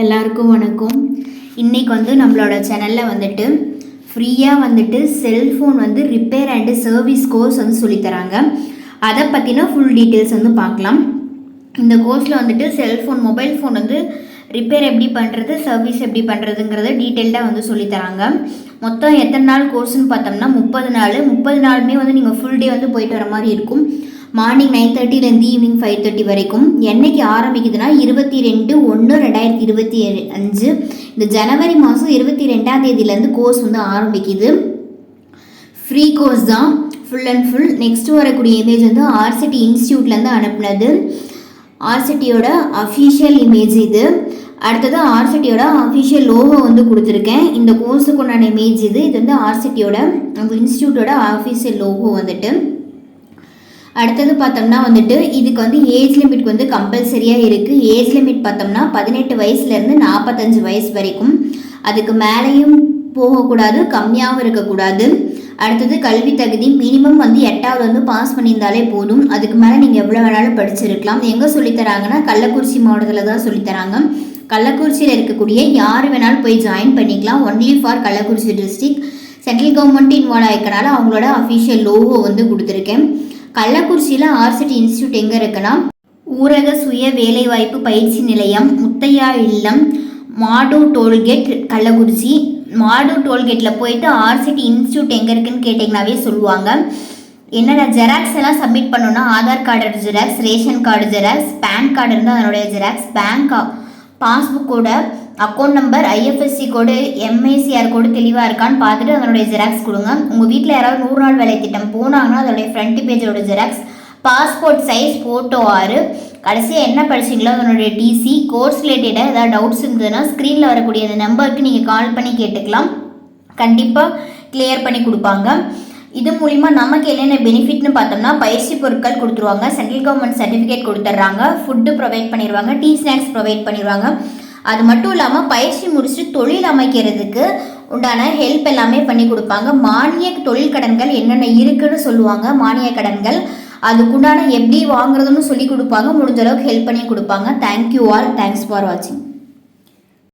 எல்லாருக்கும் வணக்கம். இன்றைக்கி வந்து நம்மளோட சேனலில் வந்துட்டு ஃப்ரீயாக வந்துட்டு செல்ஃபோன் வந்து ரிப்பேர் அண்டு சர்வீஸ் கோர்ஸ் வந்து சொல்லித்தராங்க அதை பற்றின ஃபுல் டீட்டெயில்ஸ் வந்து பார்க்கலாம். இந்த கோர்ஸில் வந்துட்டு செல்ஃபோன் மொபைல் ஃபோன் வந்து ரிப்பேர் எப்படி பண்ணுறது சர்வீஸ் எப்படி பண்ணுறதுங்கிறத டீட்டெயில்டாக வந்து சொல்லித்தராங்க மொத்தம் எத்தனை நாள் கோர்ஸ்னு பார்த்தோம்னா முப்பது நாள். முப்பது நாளுமே வந்து நீங்கள் ஃபுல் டே வந்து போயிட்டு வர மாதிரி இருக்கும். மார்னிங் நைன் தேர்ட்டிலேருந்து ஈவினிங் ஃபைவ் தேர்ட்டி வரைக்கும். என்னைக்கு ஆரம்பிக்குதுன்னா இருபத்தி ரெண்டு ஒன்று ரெண்டாயிரத்தி இருபத்தி அஞ்சு. இந்த ஜனவரி மாதம் இருபத்தி ரெண்டாம் தேதியிலேருந்து கோர்ஸ் வந்து ஆரம்பிக்குது. ஃப்ரீ கோர்ஸ் தான். ஃபுல் அண்ட் ஃபுல் நெக்ஸ்ட் வரக்கூடிய இமேஜ் வந்து ஆர்சிட்டி இன்ஸ்டியூட்லேருந்து அனுப்புனது. ஆர்சிட்டியோட அஃபீஷியல் இமேஜ் இது. அடுத்தது ஆர்சிட்டியோட அஃபீஷியல் லோகோ வந்து கொடுத்துருக்கேன். இந்த கோர்ஸுக்கு உண்டான இமேஜ் இது. இது வந்து ஆர்சிட்டியோட இன்ஸ்டியூட்டோட அஃபீஷியல் லோகோ வந்துட்டு. அடுத்தது பார்த்தோம்னா வந்துட்டு இதுக்கு வந்து ஏஜ் லிமிட் வந்து கம்பல்சரியாக இருக்குது ஏஜ் லிமிட் பார்த்தோம்னா பதினெட்டு வயசுலேருந்து நாற்பத்தஞ்சு வயசு வரைக்கும். அதுக்கு மேலேயும் போகக்கூடாது கம்மியாகவும் இருக்கக்கூடாது. அடுத்தது கல்வி தகுதி மினிமம் வந்து எட்டாவது வந்து பாஸ் பண்ணியிருந்தாலே போதும். அதுக்கு மேலே நீங்கள் எவ்வளோ வேணாலும் படிச்சிருக்கலாம். எங்கே சொல்லித்தராங்கன்னா கள்ளக்குறிச்சி மாவட்டத்தில் தான் சொல்லித்தராங்க கள்ளக்குறிச்சியில் இருக்கக்கூடிய யார் வேணாலும் போய் ஜாயின் பண்ணிக்கலாம். Only for Kallakurichi district central government involve ஆகிக்கனால அவங்களோட அஃபிஷியல் லோகோ வந்து கொடுத்துருக்கேன். கள்ளக்குறிச்சியில் ஆர்சிட்டி இன்ஸ்டியூட் எங்கே இருக்குன்னா ஊரக சுய வேலைவாய்ப்பு பயிற்சி நிலையம் முத்தையா இல்லம் மாடு டோல்கேட் கள்ளக்குறிச்சி. மாடு டோல்கேட்டில் போயிட்டு ஆர்சிட்டி இன்ஸ்டியூட் எங்கே இருக்குன்னு கேட்டிங்கனாவே சொல்லுவாங்க. என்னென்ன ஜெராக்ஸ் எல்லாம் சப்மிட் பண்ணணும்னா Aadhaar card xerox ration card xerox PAN card இருந்தால் அதனுடைய xerox bank பாஸ்புக்கோட account number IFSC code MICR code தெளிவாக இருக்கான்னு பார்த்துட்டு அதனுடைய ஜெராக்ஸ் கொடுங்க. உங்கள் வீட்டில் யாராவது நூறு நாள் வேலை திட்டம் போனாங்கன்னா அதோடைய ஃப்ரண்ட் பேஜோட ஜெராக்ஸ் பாஸ்போர்ட் சைஸ் ஃபோட்டோ ஆறு கடைசியாக என்ன படிச்சீங்களோ அதனுடைய டிசி கோர்ஸ் ரிலேட்டடாக ஏதாவது டவுட்ஸ் இருந்ததுன்னா ஸ்க்ரீனில் வரக்கூடிய அந்த நம்பருக்கு நீங்கள் கால் பண்ணி கேட்டுக்கலாம். கண்டிப்பாக கிளியர் பண்ணி கொடுப்பாங்க. இது மூலிமா நமக்கு என்னென்ன பெனிஃபிட்னு பார்த்தோம்னா பயிற்சி பொருட்கள் கொடுத்துருவாங்க. சென்ட்ரல் கவர்மெண்ட் சர்டிஃபிகேட் கொடுத்துட்றாங்க ஃபுட்டு ப்ரொவைட் பண்ணிடுவாங்க டீ ஸ்நாக்ஸ் ப்ரொவைட் பண்ணிடுவாங்க அது மட்டும் இல்லாமல் பயிற்சி முடிச்சுட்டு தொழில் அமைக்கிறதுக்கு உண்டான ஹெல்ப் எல்லாமே பண்ணி கொடுப்பாங்க. மானிய தொழில் கடன்கள் என்னென்ன இருக்குன்னு சொல்லுவாங்க. மானிய கடன்கள் அதுக்குண்டான எப்படி வாங்குறதுன்னு சொல்லி கொடுப்பாங்க. முடிஞ்ச அளவுக்கு ஹெல்ப் பண்ணி கொடுப்பாங்க. தேங்க்யூ ஆல் தேங்க்ஸ் ஃபார் வாட்சிங்